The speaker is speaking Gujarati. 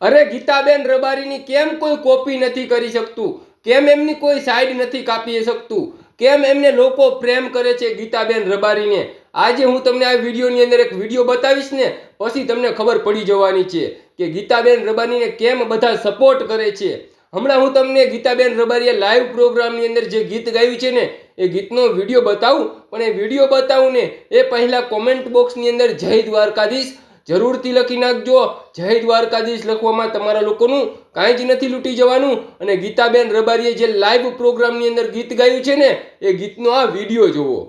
અરે ગીતાબેન રબારીની કેમ કોઈ કોપી નથી કરી શકતું? કેમ એમની કોઈ સાઈડ નથી કાપી શકતું? કેમ એમને લોકો પ્રેમ કરે છે ગીતાબેન રબારીને? આજે હું તમને આ વિડીયોની અંદર એક વીડિયો બતાવીશ ને, પછી તમને ખબર પડી જવાની છે કે ગીતાબેન રબારીને કેમ બધા સપોર્ટ કરે છે. હમણાં હું તમને ગીતાબેન રબારીએ લાઈવ પ્રોગ્રામની અંદર જે ગીત ગાયું છે ને, એ ગીતનો વીડિયો બતાવું, પણ એ વીડિયો બતાવું ને, એ પહેલાં કોમેન્ટ બોક્સની અંદર જય દ્વારકાધીશ જરૂરથી લખી નાખજો. જય દ્વારકાધીશ લખવામાં તમારા લોકોનું કાંઈ જ નથી લૂંટી જવાનું. અને ગીતાબેન રબારીએ જે લાઈવ પ્રોગ્રામની અંદર ગીત ગાયું છે ને, એ ગીતનો આ વીડિયો જોવો.